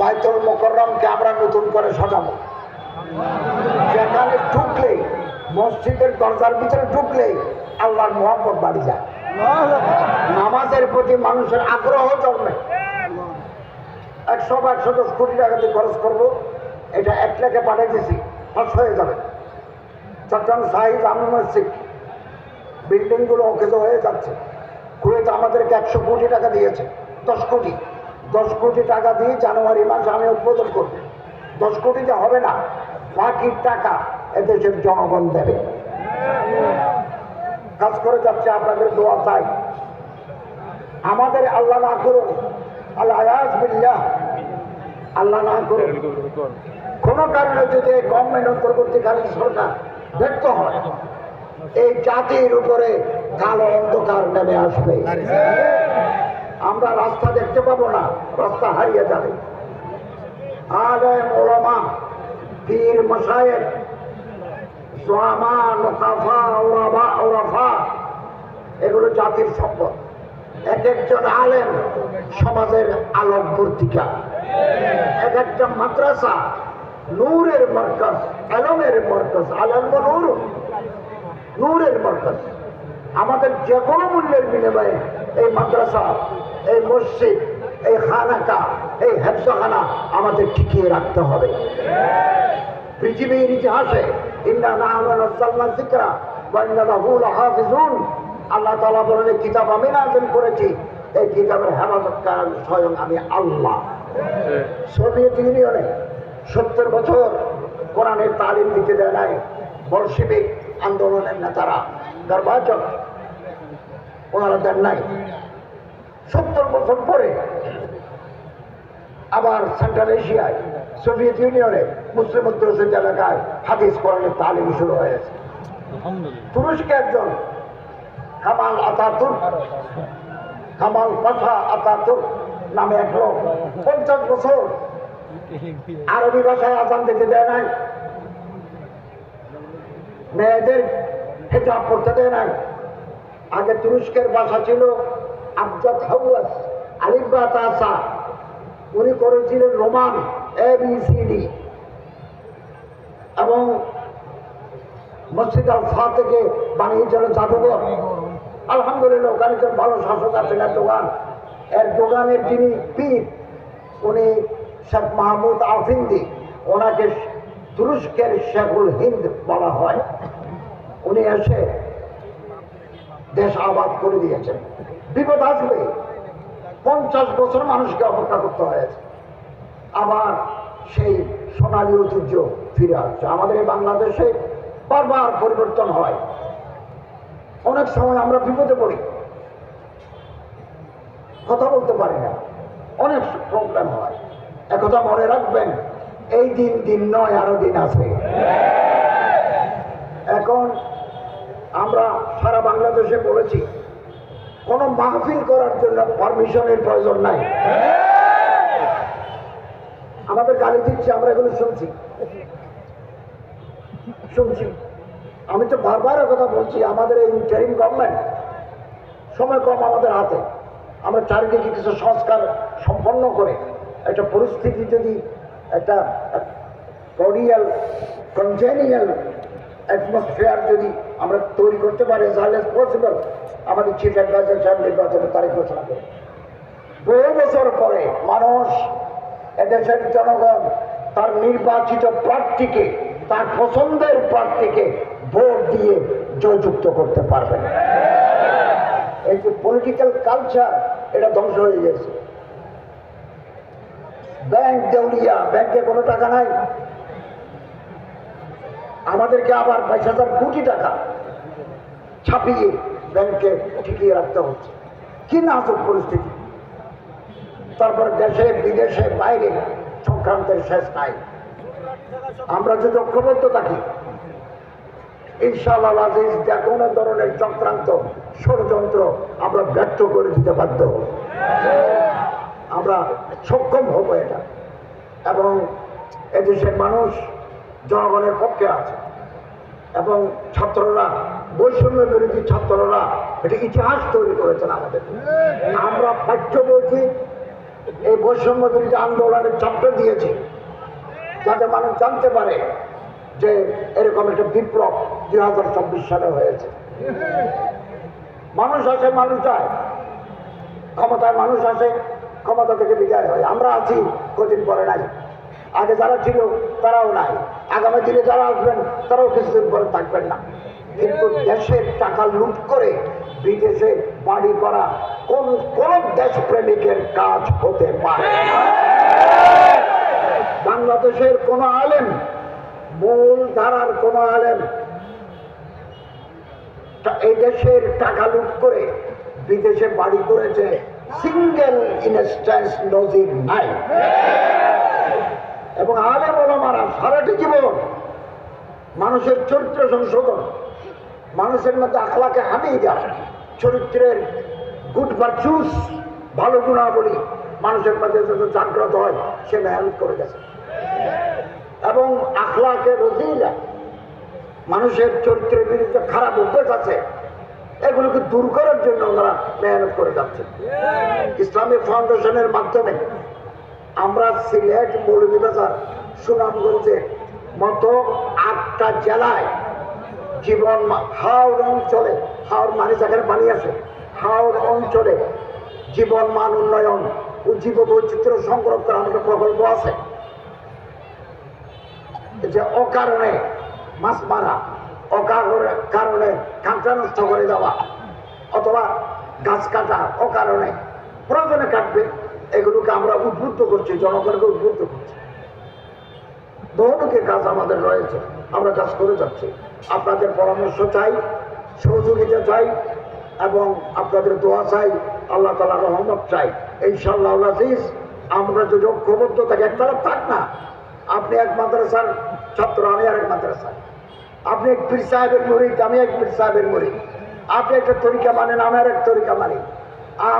বাইতুল মোকররমকে আমরা নতুন করে সাজাবো। যেখানে ঢুকলেই, মসজিদের দরজার ভিতরে ঢুকলেই আল্লাহর মোহাম্মত বাড়ি যায়। নামাজের প্রতি মানুষের আগ্রহ জন্মে। একশো বা একশো দশ কোটি টাকা দিয়ে খরচ করব, এটা এক লাখে পাঠিয়ে দিছি খরচ হয়ে যাবে। চট্টগ্রাম সাহিদ জামি মসজিদ, বিল্ডিংগুলো অকেজ হয়ে যাচ্ছে। কুয়েত আমাদেরকে একশো কোটি টাকা দিয়েছে, দশ কোটি। দশ কোটি টাকা দিয়ে জানুয়ারি মাসে আমি উদ্বোধন করব। দশ কোটিতে হবে না, বাকি টাকা এদেশের জনগণ দেবে। কাজ করে যাচ্ছে, আপনাদের দোয়া চাই। আমাদের আল্লাহ না করুন আল্লাহ আল্লাহ না করুন কোনো কারণে যদি গভর্নমেন্ট অন্তর্বর্তীকালীন সরকার ব্যর্থ হয়, এই জাতির উপরে কালো অন্ধকার নেমে আসবে। আমরা রাস্তা দেখতে পাবো না, রাস্তা হারিয়ে যাবে। ওরাফা এগুলো জাতির সম্পদ। এক একজন আলেম সমাজের আলোক বর্তিকা এক একটা মাদ্রাসা নূরের মরকজ, আলমের মরকজ, আলম নূর, নূরের মরকজ। আমাদের যে কোনো মূল্যের বিনিময়ে এই মাদ্রাসা, এই মসজিদ, এই খানাকা, এই হেফসাখানা আমাদের টিকিয়ে রাখতে হবে। পৃথিবীর ইতিহাসে আল্লাহ তাআলা বলেন কিতাব আমি নাযিল করেছি। এই কিতাবের হেফাজতকার স্বয়ং আমি আল্লাহ। সোভিয়েত ইউনিয়নে সত্তর বছর কোরআনের তালিম দিতে দেয় নাই বলশিবিক আন্দোলনের নেতারা। গর্বাচক ওনারা দেন নাই। সত্তর বছর পরে আবার সেন্ট্রাল এশিয়ায় সোভিয়েত ইউনিয়নে মুসলিম অধ্যুষিত এলাকায় হাদিস কোরআনের তালিম শুরু হয়েছে। তুরস্কে একজন কামাল আতাতুর কামাল পাশা আতাতুর নামে এক লোক পঞ্চাশ বছর আরবি ভাষায় আজান দিতে দেয় নাই। মেয়েদের হেজাব করতে দেয় নাই। আগে তুরস্কের ভাষা ছিল আবজাদ আলিফা তাসা উনি করেছিলেন Roman, A, B, C, D. এবং মসজিদ আল ফা থেকে বানিয়েছিলেন জাদুঘর আলহামদুলিল্লাহ, ওখানে একজন ভালো শাসক আছেন দোকান। এর দোকানের যিনি পীর, উনি শেখ মাহমুদ আফিন্দি। ওনাকে তুরস্কের শেখুল হিন্দ বলা হয়। উনি এসে দেশ আবাদ করে দিয়েছেন বিপদ আসবে। পঞ্চাশ বছর মানুষকে অপেক্ষা করতে হয়েছে আবার সেই সোনালী ঐতিহ্য ফিরে আসছে। আমাদের এই বাংলাদেশে বারবার পরিবর্তন হয়। অনেক সময় আমরা বিপদে পড়ি। কথা বলতে পারি না। অনেক প্রবলেম হয়। একথা মনে রাখবেন, এই দিন দিন নয়, আরও দিন আছে। এখন বাংলাদেশে বলেছি, কোনো মাহফিল করার জন্য পারমিশনের প্রয়োজন নাই। আমাদের গালি দিচ্ছে, আমরা এগুলো শুনছি। শুনছি। আমি তো বারবার কথা বলছি, আমাদের এই ইন্টারিম গভর্নমেন্ট সময় কম আমাদের হাতে। আমরা চারিদিকে কিছু সংস্কার সম্পন্ন করে একটা পরিস্থিতি যদি একটা করিয়াল কনজেনিয়াল অ্যাটমসফিয়ার যদি আমরা তৈরি করতে পারি তাহলে পসিবল আমাদের চিফ অ্যাডভাইজার সাহেব নির্বাচনের তারিখ ঘোষণা করে বহু বছর পরে মানুষ, এদেশের জনগণ, তার নির্বাচিত প্রার্থীকে, তার পছন্দের প্রার্থীকে ভোট দিয়ে জয়যুক্ত করতে পারবেন এই যে পলিটিক্যাল কালচার এটা ধ্বংস হয়ে গেছে। ব্যাংক দেউলিয়া, ব্যাংকে কোনো টাকা নাই। আমাদেরকে আবার বাইশ হাজার কোটি টাকা ছাপিয়ে ব্যাংকে টিকিয়ে রাখতে হচ্ছে। কি নাজুক পরিস্থিতি। তারপর দেশে, বিদেশে, বাইরে সংক্রান্তের শেষ নাই। আমরা যদি ঐক্যবদ্ধ থাকি, ইনশাআল্লাহ আজিজ, যে কোনো ধরনের চক্রান্ত ষড়যন্ত্র আমরা ব্যর্থ করে দিতে বাধ্য হব। আমরা সক্ষম হব এটা। এবং এদেশের মানুষ জনগণের পক্ষে আছে। এবং ছাত্ররা, বৈষম্য বিরোধী ছাত্ররা এটা ইতিহাস তৈরি করেছেন আমাদের। আমরা পাঠ্য বইতে এই বৈষম্য বিরোধী আন্দোলনের চাপটা দিয়েছে, যাতে মানুষ জানতে পারে যে এরকম একটা বিপ্লব দুই হাজার চব্বিশ সালে হয়েছে। মানুষ আসে, মানুষ যায়। ক্ষমতায় মানুষ আসে, ক্ষমতা থেকে বিদায় হয়। আমরা আছি, কদিন পরে নাই। আগে যারা ছিল, তারাও নাই। আগামী দিনে যারা আসবেন, তারাও কিছুদিন পরে থাকবেন না কিন্তু দেশের টাকা লুট করে বিদেশে বাড়ি করা কোন কোন দেশপ্রেমিকের কাজ হতে পারে। বাংলাদেশের কোন আলেম, মূল ধারার কোন আলেম এই দেশের টাকা লুট করে বিদেশে বাড়ি করেছে সিঙ্গেল ইনস্ট্যান্স নজির নাই এবং আলেম ওলামারা সারাটি জীবন মানুষের চরিত্র সংশোধন, মানুষের মধ্যে আখলাকে হামিয়ে দেওয়া, চরিত্রের গুড ভার্চুস ভালো গুণাবলী মানুষের মধ্যে যাতে জাগ্রত হয় সে মেহনত করে গেছে। এবং আখলাকে রজিলা, মানুষের চরিত্রের বিরুদ্ধে খারাপ অভ্যেস আছে, এগুলোকে দূর করার জন্য ওনারা মেহনত করে যাচ্ছে ইসলামিক ফাউন্ডেশনের মাধ্যমে আমরা সিলেট মৌলভীবাজার সুনামগঞ্জে মতো আটটা জেলায় জীবন হাওড় অঞ্চলে, হাওড় মানে যেখানে পানি আছে, হাওড় অঞ্চলে জীবন মান উন্নয়ন ও জীব বৈচিত্র্য সংরক্ষণ আমাদের প্রকল্প আছে। যে অকারণে মাছ মারা, অকারণে কারণে কাঁচা নষ্ট করে দেওয়া, অথবা গাছ কাটা অকারণে প্রয়োজনে কাটবে। এগুলোকে আমরা উদ্বুদ্ধ করছি, জনগণকে উদ্বুদ্ধ করছি। বহুমুখী কাজ আমাদের রয়েছে, আমরা কাজ করে যাচ্ছি। আপনাদের পরামর্শ চাই, সহযোগিতা চাই, এবং আপনাদের দোয়া চাই, আল্লাহ তালা রহমত চাই। ইনশাল্লাহ আজিজ, আমরা যদি ঐক্যবদ্ধ থাকি একতরফ থাক না। আপনি এক মাদ্রাসার ছাত্র, আমি আর এক মাদ্রাসার। আপনি এক পীর সাহেবের মরিদ, আমি এক পীর সাহেবের মরিদ। আপনি একটা তরিকা মানেন, আমি আর এক তরিকা মানি।